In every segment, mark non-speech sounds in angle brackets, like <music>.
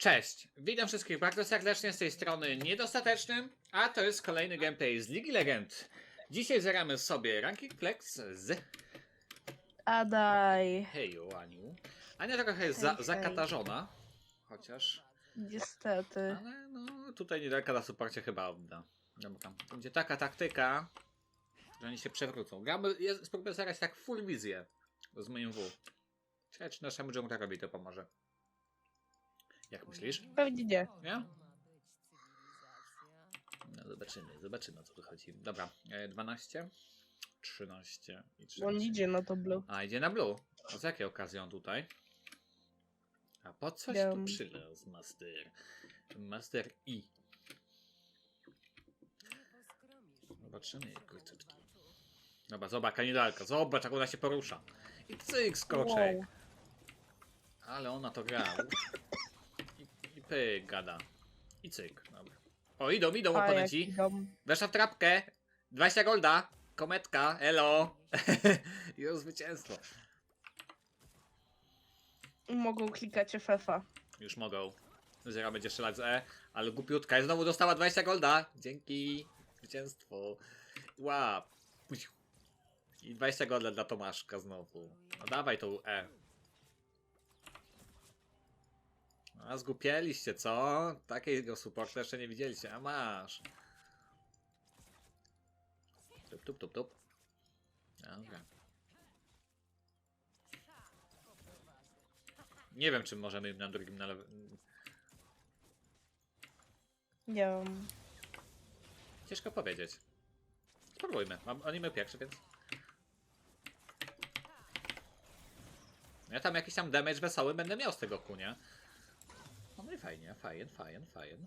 Cześć, witam wszystkich bardzo serdecznie z tej strony Niedostatecznym, a to jest kolejny gameplay z Ligi Legend. Dzisiaj zeramy sobie Ranking Flex z Adaj. Heju Aniu. Ania trochę jest Hej, za, hej. zakatarzona, chociaż, Niestety. ale no tutaj niedaleko na suporcie chyba odda. Dobra, będzie taka taktyka, że oni się przewrócą. Gramy, jest, spróbuję zagrać tak full wizję z moim W. Ciekawe, czy naszemu Junkerowi to pomoże. Jak myślisz? Pewnie nie. Nie? No zobaczymy, zobaczymy o co tu chodzi. Dobra, e, 12, 13 i 13. On idzie na to blue. A idzie na blue. A z jakiej okazji on tutaj? A po coś tu Wiem. przylazł Master? Master I. Zobaczymy kurczyczki. Dobra, zobacz, kanidalka, zobacz jak ona się porusza. I cyk skoczek. Wow. Ale ona to gra. Pyk gada. I cyk. Dobra. O, idą, idą A jak oponenci. idą. Weszła w trapkę. 20 golda. Kometka. Elo. <laughs> Już zwycięstwo. Mogą klikać FF-a. Już mogą. Zera będzie strzelać z E, ale głupiutka. I znowu dostała 20 golda. Dzięki. Zwycięstwo. Łap. I 20 golda dla Tomaszka znowu. No dawaj tą E. A zgupieliście, co? Takiego supporta jeszcze nie widzieliście. A masz. Tup, tup, tup, tup. Dobra. Nie wiem, czy możemy na drugim na lewym. Nie wiem. Ciężko powiedzieć. Spróbujmy. Mam, oni my pierwszy, więc. Ja tam jakiś tam damage wesoły będę miał z tego kunia. Fajnie, fajnie, fajnie, fajnie.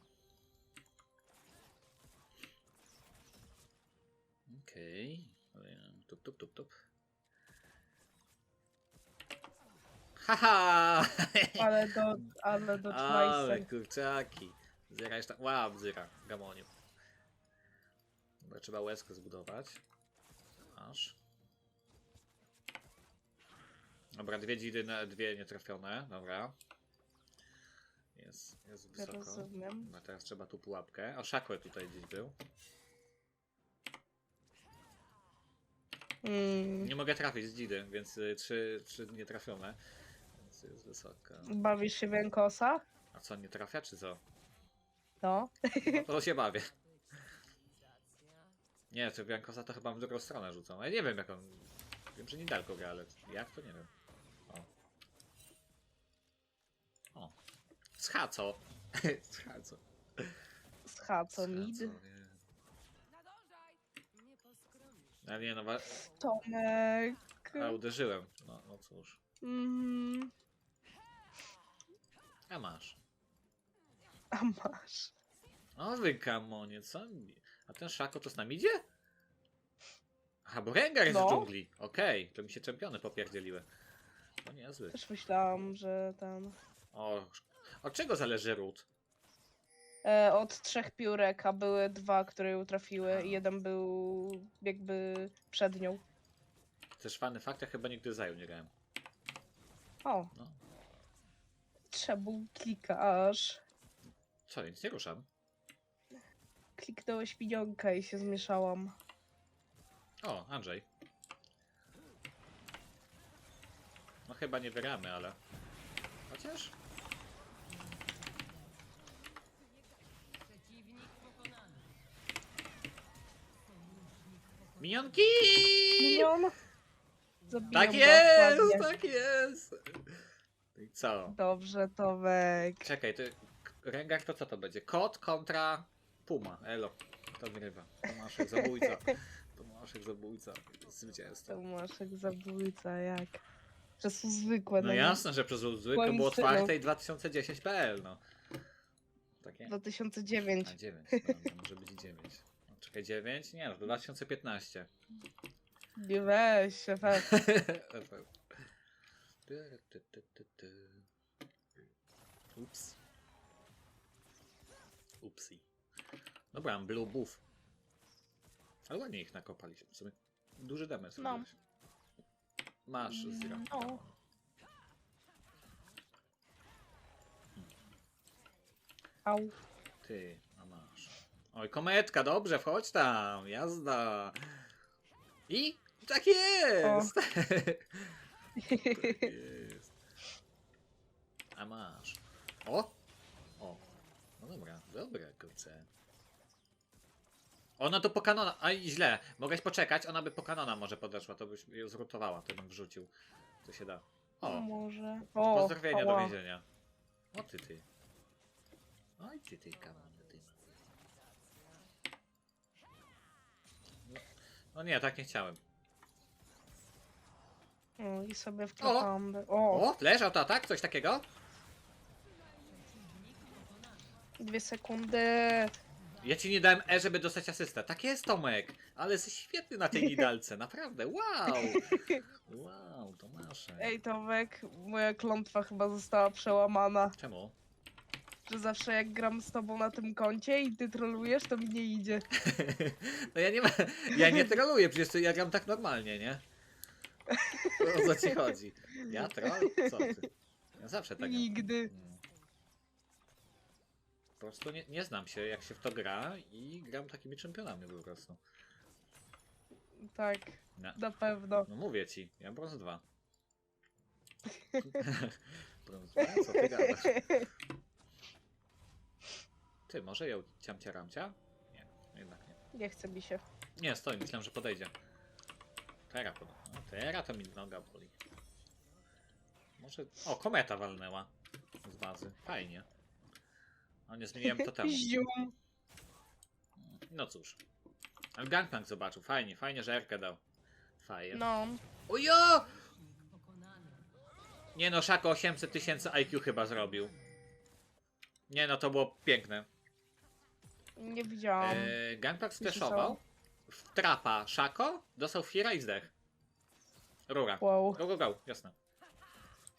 Okej. Okay. Tup, tup, tup, tup. Haha! Ale do, ale do Ale kurczaki. Zyra jeszcze. Wow, zyra. Gamoniu. Dobra, trzeba łezkę zbudować. Aż. Dobra, dwie dzidy, dwie nietrafione. Dobra. Jest, jest wysoko. Rozumiem. Dobra, teraz trzeba tu pułapkę. O, szakłę tutaj gdzieś był. Mm. Nie mogę trafić z dzidy, więc y, trzy, trzy nietrafione. Więc jest wysoko. Bawisz się w Jankosa? A co, nie trafia, czy co? No. No to się bawię. <laughs> Nie, to Biankosa to chyba w drugą stronę rzucą. Ja nie wiem jak on... Wiem, że niedaleko gra, ale jak to nie wiem. <laughs> Schaco. Schaco. Z Haco mid. Schaco, nie. Ale nie no, wa- Tomek. a uderzyłem. No, no cóż. Mm. A masz. A masz. O wy kamonie, co? mi- A ten Szako to z nami idzie? Aha, bo Rengar jest No. w dżungli. Okej, to mi się czempiony popierdzieliły. To niezły. Też myślałam, że ten... O, od czego zależy ród? E, od trzech piórek, a były dwa, które ją trafiły i jeden był jakby przed nią. Też fany fakt, ja chyba nigdy zajął nie grałem. O, No. czemu klikasz? Co, nic nie ruszam. Kliknąłeś minionka i się zmieszałam. O, Andrzej. No chyba nie wyramy, ale... Chociaż... Minionki! Minion? Zabijam Tak go jest, ładnie. tak jest! I co? Dobrze, Tomek. Czekaj, to Rengar to co to będzie? Kot kontra Puma. Elo. Kto wygrywa? Tomaszek zabójca. <laughs> Tomaszek zabójca. Zwycięstwo. Tomaszek zabójca, jak? To są zwykłe. No nie? jasne, że przez zwykłe było otwarte i 2010.pl, no. Takie? 2009. A 9, no, no, może być 9. No, czekaj, 9? Nie, no, to 2015. Nie weź weź. <laughs> Ups. Upsi. Dobra, mam blue buff. Ale ładnie ich nakopaliśmy. W sumie duży damage. No. Masz, Zira. No. Au. Ty. Oj, kometka, dobrze, wchodź tam, jazda. I tak jest! <laughs> Tak jest. A masz. O! O. No dobra, dobra, kurczę. Ona to po kanona. Aj, źle. Mogłeś poczekać, ona by po kanona może podeszła, to byś ją zrutowała, to bym wrzucił. To się da. O, Może. O, pozdrowienia do ała. więzienia. O ty ty. Oj ty ty, kamany no nie, tak nie chciałem. O, I sobie wklepam. O. O, leżał to tak? Coś takiego? Dwie sekundy. Ja ci nie dałem E, żeby dostać asystę. Tak jest, Tomek. Ale jesteś świetny na tej nidalce, naprawdę. Wow! <laughs> Wow, Tomasze. Ej, Tomek, moja klątwa chyba została przełamana. Czemu? Że zawsze jak gram z tobą na tym koncie i ty trolujesz, to mi nie idzie. <laughs> No ja nie ma, ja nie troluję, przecież to ja gram tak normalnie, nie? O co ci chodzi? Ja troll? Co ty? Ja zawsze tak gram. Nigdy. Po prostu nie, nie znam się, jak się w to gra i gram takimi czempionami po prostu. Tak, No, na pewno. no mówię ci, ja brąz 2. <laughs> <laughs> brąz 2? Co ty gadasz? Ty, może ją ciamcia ramcia? Nie, jednak nie. Nie chce mi się. Nie, stoi, myślałem, że podejdzie. Tera pod... no, Tera to mi noga boli. Może... O, kometa walnęła z bazy. Fajnie. No nie zmieniłem <laughs> totemu. Zium. No cóż. Ale Gangplank zobaczył. Fajnie, fajnie, że Erkę dał. Fajnie. No, Ojo! Nie no, Szako 800 tysięcy IQ chyba zrobił. Nie no, to było piękne. Nie widziałam. Eee, Gangplank streszował. W trapa Szako, dostał Fira i zdech. Rura. Wow. Go, go, go, jasne.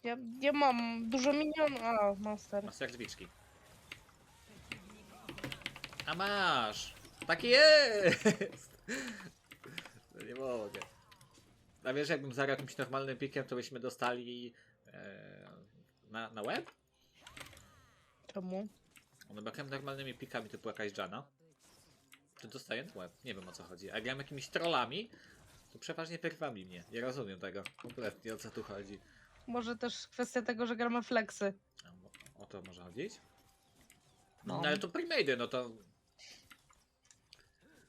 Ja nie mam dużo minion. A, monster. Master drzwiczki. A masz! Tak jest! <laughs> No nie mogę. A wiesz, jakbym zagrał jakimś normalnym pikiem, to byśmy dostali e, na, na web? Czemu? No gram normalnymi pikami typu jakaś Jana, to dostaję web. Nie wiem o co chodzi. A jak gram jakimiś trollami, to przeważnie wyrwami mnie. Nie rozumiem tego. Kompletnie o co tu chodzi. Może też kwestia tego, że gramy flexy. O to może chodzić? No, No. ale to premade, no to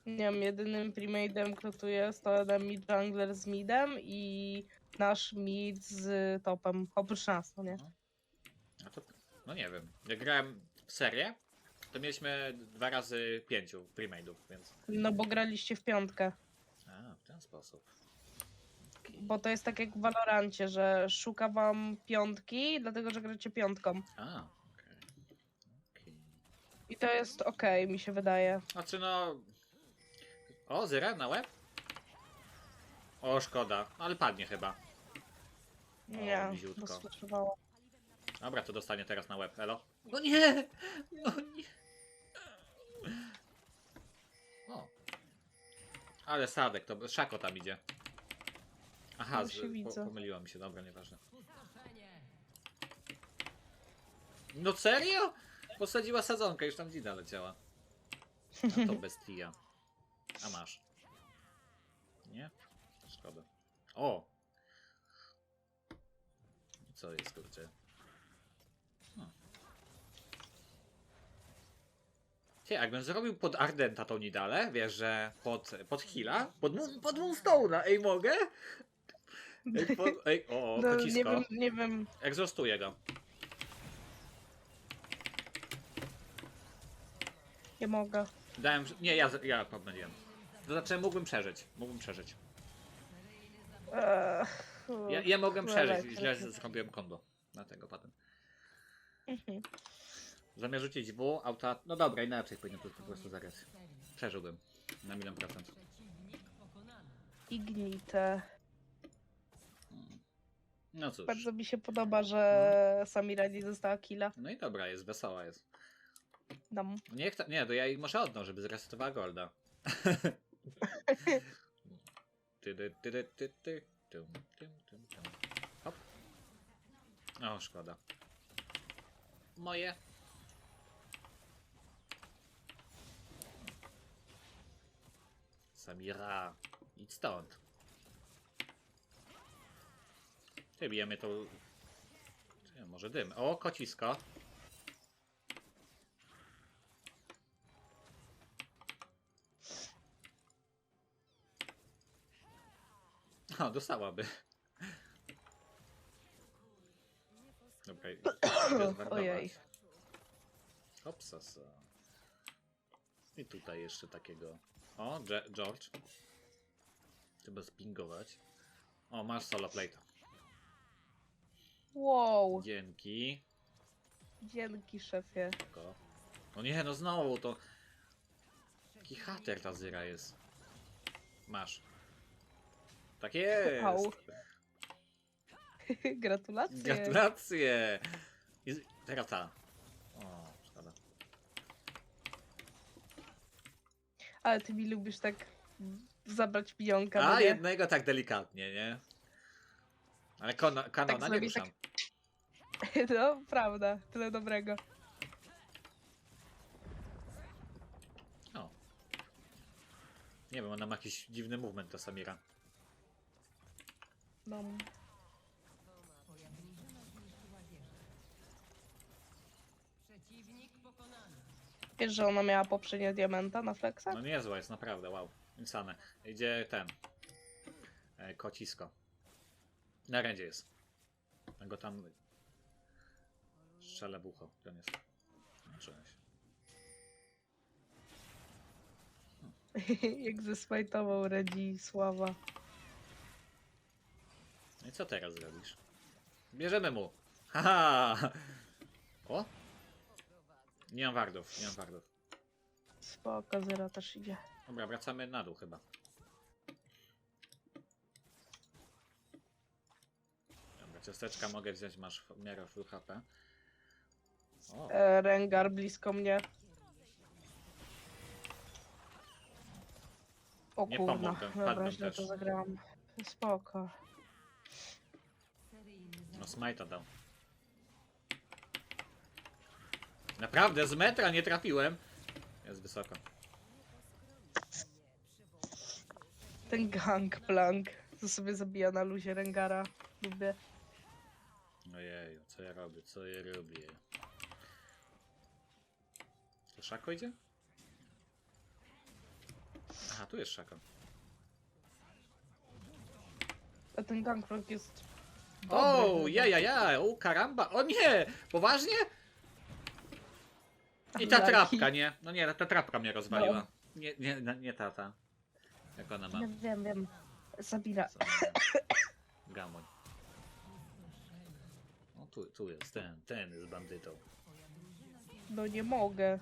Nie wiem, jedynym premade'em, kto tu jest, to jeden mid jungler z midem i nasz mid z topem. Oprócz nas, no nie? No to, no nie wiem. Jak grałem serię, to mieliśmy dwa razy pięciu premade'ów, więc... No bo graliście w piątkę. A, w ten sposób. Bo to jest tak jak w Valorancie, że szuka wam piątki, dlatego że gracie piątką. A, okej. Okej. I to jest okej, mi się wydaje. Znaczy no... O, Zyra na łeb? O, szkoda. No, ale padnie chyba. Nie, bliziutko. bo sflashowało. Dobra, to dostanie teraz na łeb. Elo? No nie! No nie! O. Ale Sadek, to Szako tam idzie. Aha, Już z, po, widzę. pomyliło mi się, dobra, nieważne. No serio? Posadziła sadzonkę, już tam dzida leciała. A to bestia. A masz. Nie? Szkoda. O! Co jest, kurczę? Ty, jakbym zrobił pod Ardenta tą Nidale, wiesz, że pod, pod Hila, pod, pod Moonstone'a, ej, mogę? Ej, po, ej o, No, nie wiem, nie wiem. Egzostuję go. Nie mogę. Dałem, nie, ja, ja pomyliłem. To znaczy, mógłbym przeżyć, mógłbym przeżyć. Eee, Ja, ja mogłem cholera, przeżyć, źle zrobiłem kondo. Dlatego potem. Mhm. Zamiast rzucić W, auta... No dobra, inaczej powinien to po prostu zagrać. Przeżyłbym. Na milion procent. Ignite. No cóż. Bardzo mi się podoba, że Samira nie została killa. No i dobra, jest wesoła jest. Dam. Nie, chta- nie, to ja jej może oddam, żeby zresetowała Golda. <laughs> ty, ty, ty, ty, ty, ty. Tum, tum, tum, tum. Hop. O, szkoda. Moje. Samira, idź stąd. Ty, bijemy to... Ty, może dym. O, kocisko. O, dostałaby. Dobra. <coughs> Ojej. Hopsasa. I tutaj jeszcze takiego. O, Ge- George. Trzeba spingować. O, masz solo plate. Wow, Dzięki. dzięki szefie. Tylko. No nie, no znowu to. Jaki hater ta zyra jest. Masz. Tak jest. Au. <laughs> Gratulacje. Gratulacje. I z- teraz ta. O, szkoda. Ale ty mi lubisz tak zabrać pionka, A, no nie? jednego tak delikatnie, nie? Ale kona, kanona nie zrobi ruszam. <laughs> No, prawda, tyle dobrego. O. Nie wiem, ona ma jakiś dziwny movement ta Samira. No. Wiesz, że ona miała poprzednie diamenta na flexa? No niezła jest, naprawdę, wow. Insane. Idzie ten. E, kocisko. Na rędzie jest. Ja go tam... Strzelę w ucho. Gdzie on jest? Cześć. <laughs> Jak zesmajtował Redzi Sława. No i co teraz zrobisz? Bierzemy mu. Haha! O! Nie mam wardów, nie mam wardów. Spoko, Zera też idzie. Dobra, wracamy na dół chyba. Dobra, ciasteczka mogę wziąć, masz w miarę full HP. O, E, Rengar blisko mnie. O Nie kurna, pomogę, dobra, źle to zagrałam. Spoko. No smajta dał. Naprawdę, z metra nie trafiłem. Jest wysoko. Ten gangplank, co sobie zabija na luzie Rengara. Lubię. Ojeju, co ja robię, co ja robię. To szako idzie? Aha, tu jest szako. A ten gangplank jest... O, dobry ja, chyba. ja, ja, o karamba, o nie, poważnie? I ta trapka, nie? No nie, ta trapka mnie rozwaliła. No. Nie, nie, nie, nie tata. Jak ona ma? Wiem, wiem. Zabira. Co? <coughs> Gamoń. O, tu, tu jest ten, ten jest bandytą. No nie mogę.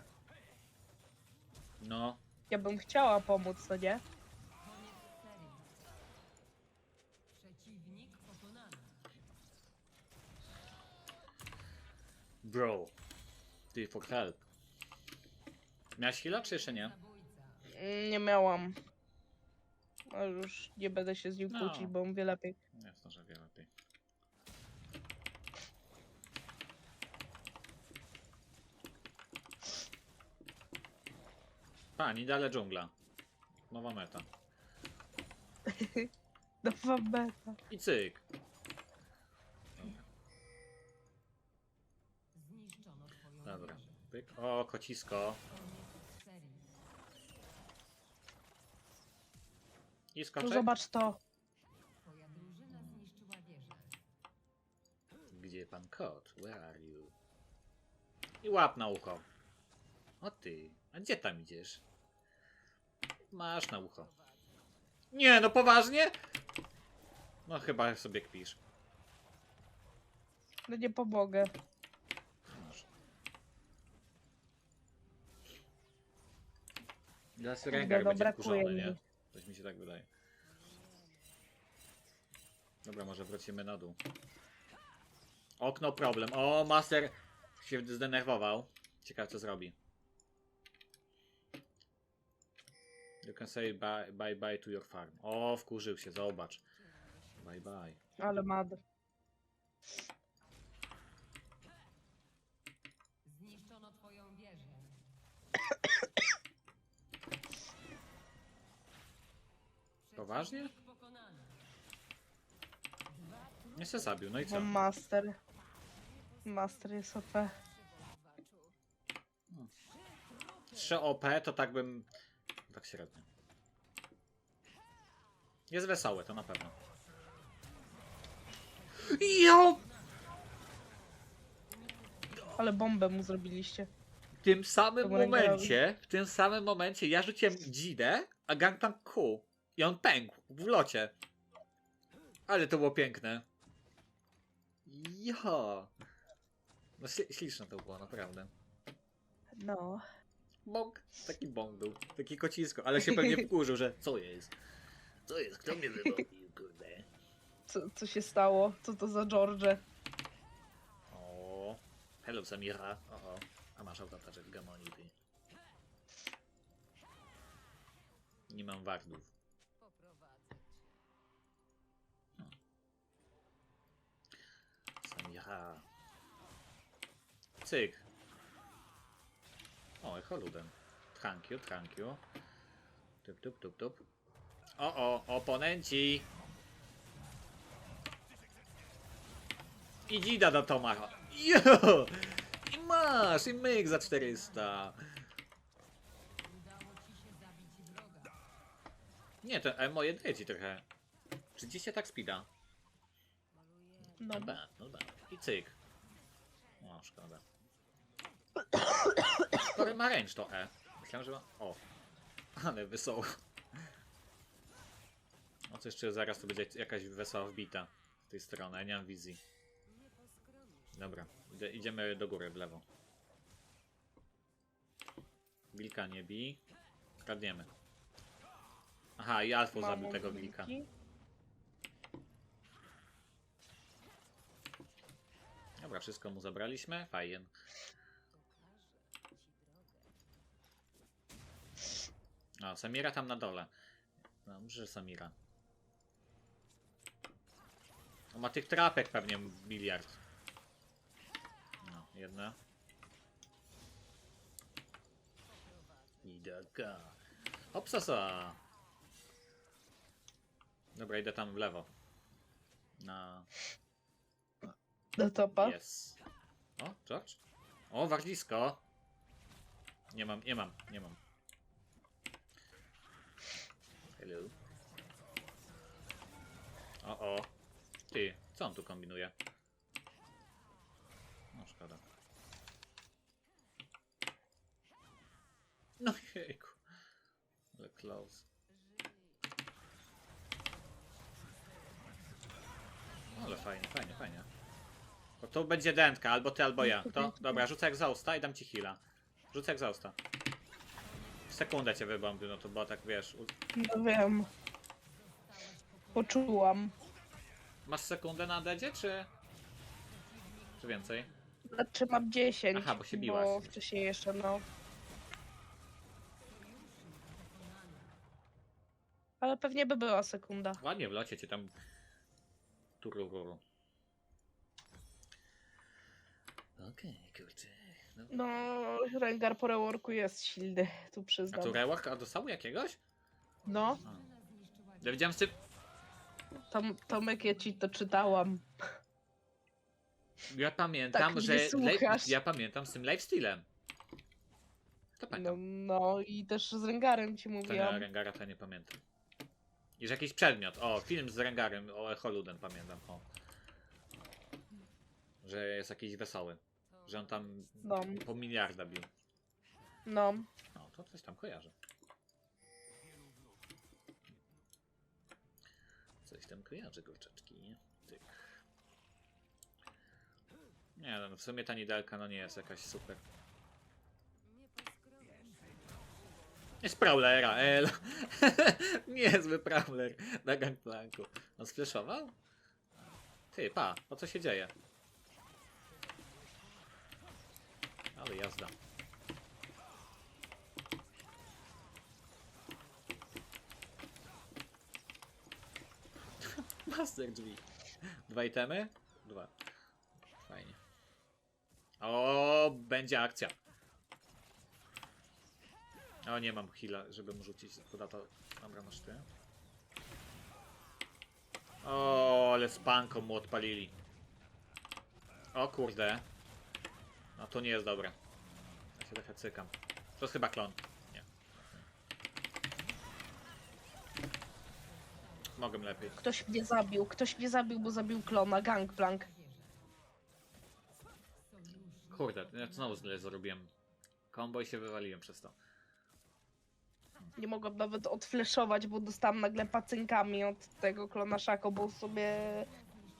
No, Ja bym chciała pomóc, no nie? bro. Ty for help. Miałeś chwilę, czy jeszcze nie? Mm, Nie miałam. Ale już nie będę się z nim No. kłócić, bo mówię lepiej. Jasno, że wie lepiej. Pani, dalej dżungla. Nowa meta. <laughs> Nowa beta. I cyk. Zniszczono twoją Dobra. Pyk. O, kocisko. I skoczek. zobacz to. Twoja drużyna zniszczyła wieżę. Gdzie pan kot? Where are you? I łap na ucho. O ty. A gdzie tam idziesz? Masz na ucho. Nie, no poważnie? No chyba sobie kpisz. No nie pomogę. Masz. Dla syrenka no będzie brakuje wkurzony, mi. nie? Coś mi się tak wydaje. Dobra, może wrócimy na dół. Okno problem. O, Master się zdenerwował. Ciekawe co zrobi. You can say bye bye, bye to your farm. O, wkurzył się, zobacz. Bye bye. Ale mad. Zniszczono twoją wieżę. Poważnie? Nie się zabił, no i co? Mam master. Master jest OP. 3 OP to tak bym... Tak średnio. Jest wesołe, to na pewno. Jo! Ale bombę mu zrobiliście. W tym samym momencie, w tym samym momencie ja rzuciłem dzidę, a Gangplank Q. I on pękł w locie. Ale to było piękne. Jo! No śli- śliczne to było, naprawdę. No. Bąk. Taki bąk był. Taki kocisko, ale się pewnie <laughs> wkurzył, że co jest? Co jest? Kto mnie wyrobił, kurde? Co, co się stało? Co to za George? O, hello Samira. O, o. A masz autotaczek gamoni, ty. Nie mam wardów. Samira. Cyk. O, echoludem. Thank you, thank you. Tup, tup, tup, tup. O, o, oponenci. I dzida do Tomacha. Jo! I masz, i myk za 400. Nie, to e, moje dzieci trochę. Czy dzisiaj tak spida? No. No bad, no bad. I cyk. O, szkoda. Który ma range to E. Myślałem, że ma... O. Ale wesoło. O, co jeszcze zaraz to będzie jakaś wesoła wbita z tej strony, ja nie mam wizji. Dobra, idziemy do góry, w lewo. Wilka nie bij. Kradniemy. Aha, i Alfo zabił tego wilka. wilki. Dobra, wszystko mu zabraliśmy. Fajnie. O, Samira tam na dole. Dobrze, Samira. On ma tych trapek pewnie miliard. No, jedna. Idaka. Hopsasa. Dobra, idę tam w lewo. Na... Do topa. Yes. O, George? O, wardzisko. Nie mam, nie mam, nie mam. Hello. O, o. Ty, co on tu kombinuje? No, szkoda. No jejku. Ale close. Ale fajnie, fajnie, fajnie. Bo to będzie dętka, albo ty, albo ja. To? <laughs> Dobra, rzucę egzausta i dam ci heala. Rzucę egzausta. W sekundę cię wybombił, no to było tak, wiesz... u- No wiem. Poczułam. Masz sekundę na dedzie, czy... Czy więcej? Znaczy mam 10. Aha, bo się biłaś. Bo wcześniej jeszcze, no. Ale pewnie by była sekunda. Ładnie w locie cię tam... Turururu. Okej, kurczę. No. No, Rengar po reworku jest silny, tu A przyznam. tu rework, a dostał jakiegoś? No. Ja widziałem z tym... Tom, Tomek, ja ci to czytałam. Ja pamiętam, Tak, że... słuchasz. Ja pamiętam z tym lifestylem. To No, pamiętam. no i też z Rengarem ci To nie, mówiłam. Rengara to nie pamiętam. Że jakiś przedmiot. O, film z Rengarem, o Echoluden pamiętam. O. Że jest jakiś wesoły. Że on tam No, po miliarda bił. no. No, to coś tam kojarzę. Coś tam kojarzę, kurczaczki. Tyk. Nie no, w sumie ta nidelka no nie jest jakaś super. Jest Prowlera, el. <laughs> Niezły Prowler na gangplanku. On sfleszował? Ty, pa, o co się dzieje? Ale jazda. <laughs> Master drzwi. Dwa itemy? Dwa. Fajnie. O, będzie akcja. O, nie mam heala, żeby mu rzucić. Kuda to. Dobra, masz ty. O, ale z panką mu odpalili. O kurde. No to nie jest dobre. Ja się trochę cykam. To jest chyba klon. Nie. Mogę lepiej. Ktoś mnie zabił, ktoś mnie zabił, bo zabił klona, gangplank. Kurde, ja znowu źle zrobiłem. Combo i się wywaliłem przez to. Nie mogłam nawet odfleszować, bo dostałam nagle pacynkami od tego klona Szako, bo sobie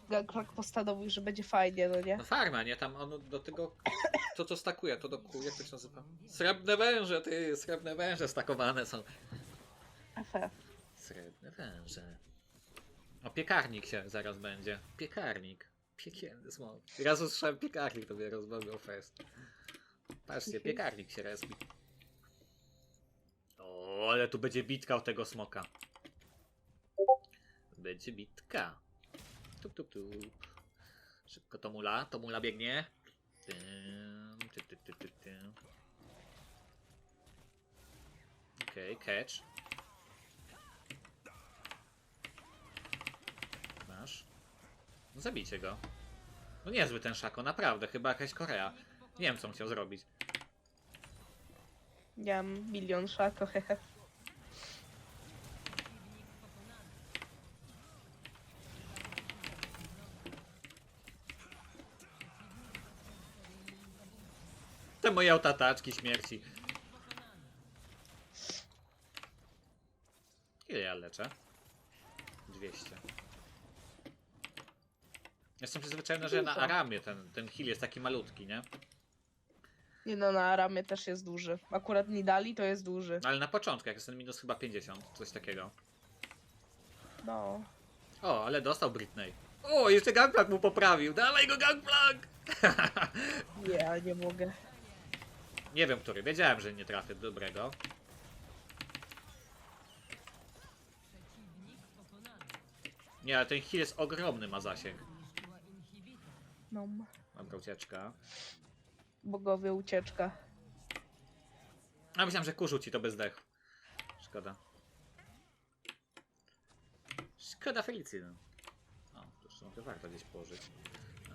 gangplank postanowił, że będzie fajnie, no nie? No farma, nie? Tam on do tego... To co stakuje, to do... Jak to się nazywa? Srebrne węże, ty! Srebrne węże stakowane są. Efe. Srebrne węże. O, piekarnik się zaraz będzie. Piekarnik. Piekielny smok. Raz usłyszałem piekarnik, to mnie rozbawił fest. Patrzcie, piekarnik się respi. O, ale tu będzie bitka o tego smoka. Będzie bitka. Tup, tup, tup. Szybko to mula, to mula biegnie. Tym, ty, ty, ty, ty, ty. Okej, catch. Masz. No zabijcie go. No niezły ten szako, naprawdę, chyba jakaś Korea. Nie wiem co on chciał zrobić. Ja mam milion Szako, hehe. Te moje otataczki śmierci. Ile ja leczę? 200. Jestem przyzwyczajony, że na. Aramie ten, ten heal jest taki malutki, nie? Nie no, na Aramie też jest duży. Akurat Nidali to jest duży. Ale na początku, jak jest ten minus chyba 50, coś takiego. No. O, ale dostał Britney. O, jeszcze Gangplank mu poprawił. Dawaj go Gangplank! <laughs> Nie, nie mogę. Nie wiem, który. Wiedziałem, że nie trafię dobrego. Nie, ale ten heal jest ogromny, ma zasięg. No. Dobra, ucieczka. Bogowie ucieczka. A myślałem, że kurzu ci to bez dechu. Szkoda. Szkoda Felicyn. O, to jeszcze mogę warto gdzieś położyć.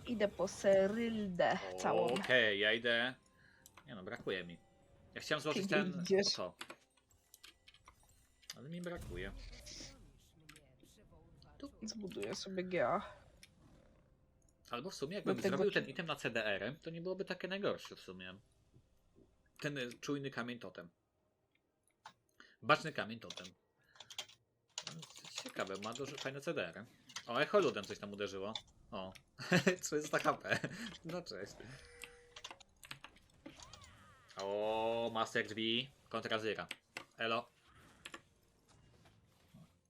Idę po Seryldę całą. Okej, ja idę. Nie no, brakuje mi. Ja chciałem złożyć Ty ten. idziesz. O to. Ale mi brakuje. Zbuduję sobie GA. Albo w sumie, jakbym Dlatego zrobił ten item na CDR, to nie byłoby takie najgorsze w sumie. Ten y, czujny kamień totem. Baczny kamień totem. No, Ciekawe, ma dużo fajne CDR. O, echoludem coś tam uderzyło. O, <laughs> 300 HP. No cześć. O, Master drzwi. Kontra Zyra. Elo.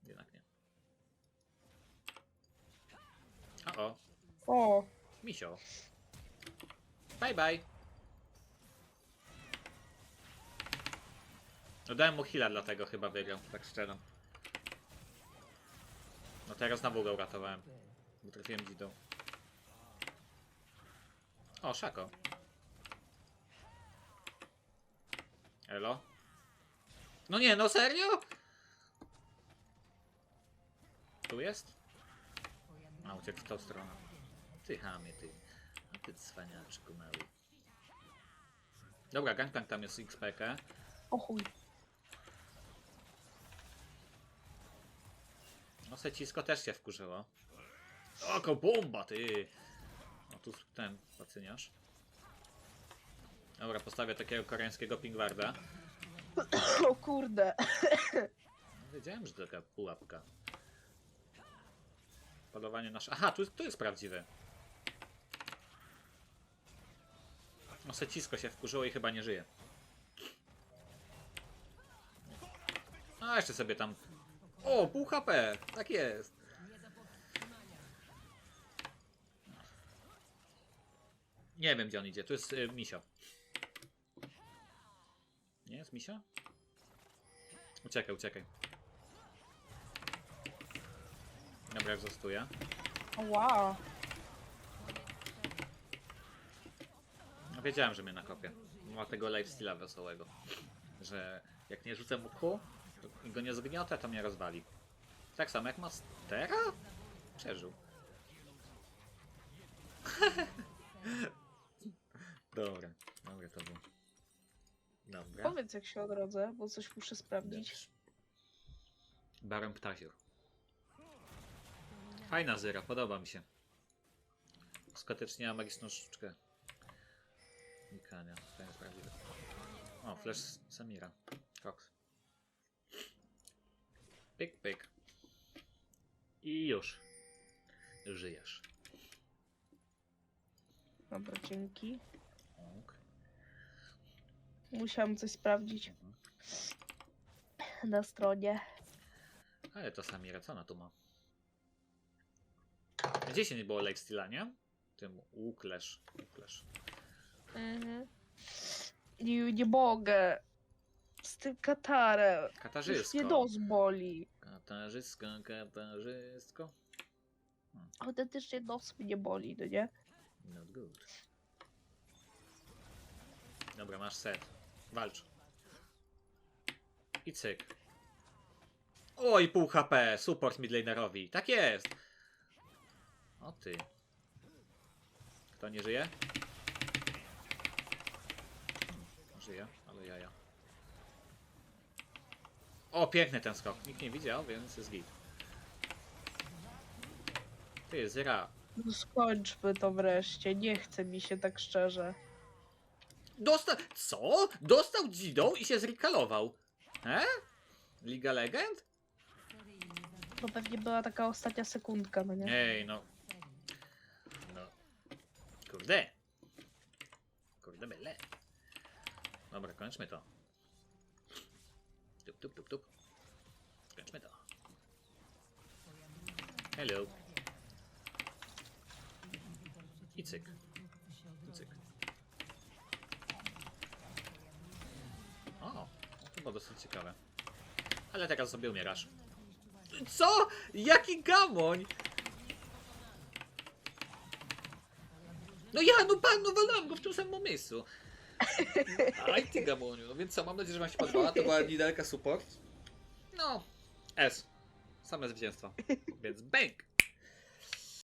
Jednak nie. A o, O, Misio. Bye bye. Dodałem mu heala, dlatego chyba wygrał, tak szczerze. No teraz znowu go uratowałem. Bo trafiłem dzidą. O, Szako. Elo? No nie, no serio? Tu jest? A, uciekł w tą stronę. Ty chamie, ty. A ty cwaniaczku mały. Dobra, Gangplank tam jest XPK. o chuj. No Secisko też się wkurzyło. Oko bomba, ty! No tu ten pacyniarz. Dobra, postawię takiego koreańskiego pingwarda. <coughs> O kurde. <coughs> Wiedziałem, że to taka pułapka. Polowanie nasze. Aha, tu, tu jest prawdziwy. No Secisko się wkurzyło i chyba nie żyje. A jeszcze sobie tam. O, pół HP! Tak jest. Nie wiem gdzie on idzie. Tu jest y, Misio. Jest Misio? Uciekaj, uciekaj. Dobra, już zostaję. Wow. No wiedziałem, że mnie nakopie. Ma tego lifestyle'a wesołego. Że jak nie rzucę mu kół i go nie zgniotę, to mnie rozwali. Tak samo jak Mastera? Przeżył. <laughs> dobra, dobra to było. Dobra. Powiedz jak się odrodzę, bo coś muszę sprawdzić. Baron Ptasiur. Fajna zyra, podoba mi się. Skuteczniała magiczną sztuczkę. Nikania, to jest prawdziwe. O, flash Samira. Cox. Pyk, pyk. I już. Żyjesz. Dobra, dzięki. Ok. Musiałam coś sprawdzić na stronie. Ale to Samira, co ona tu ma? Gdzie się nie było lifesteala, nie? Tym Łuklesz. Łuklesz. Mhm. Nie, nie mogę. Z tym katarem. Już Katarzysko. mnie nos boli. Katarzysko, katarzysko. Autentycznie nos mnie boli, no nie? Not good. Dobra, masz set. Walcz. I cyk. Oj, pół HP. Support midlanerowi. Tak jest. O ty. Kto nie żyje? Żyje, ale jaja. O, piękny ten skok. Nikt nie widział, więc jest git. Ty, Zyra. No skończmy to wreszcie. Nie chce mi się tak szczerze. Dostał. Co? Dostał dzidą i się zrikalował. E? Liga Legend? To pewnie była taka ostatnia sekundka, no nie? Ej, no. No. Kurde. Kurde byle. Dobra, kończmy to. Tup, tup, tup, tup. Kończmy to. Hello. I cyk. Chce się I cyk. odrodzić. O, no to było dosyć ciekawe. Ale teraz sobie umierasz. Co? Jaki gamoń? No ja, no pan, no walałem go w tym samym miejscu. Aj ty gamoniu. No więc co, mam nadzieję, że wam się podobała. To była Nidelka Support. No, S. Same zwycięstwa. Więc bang!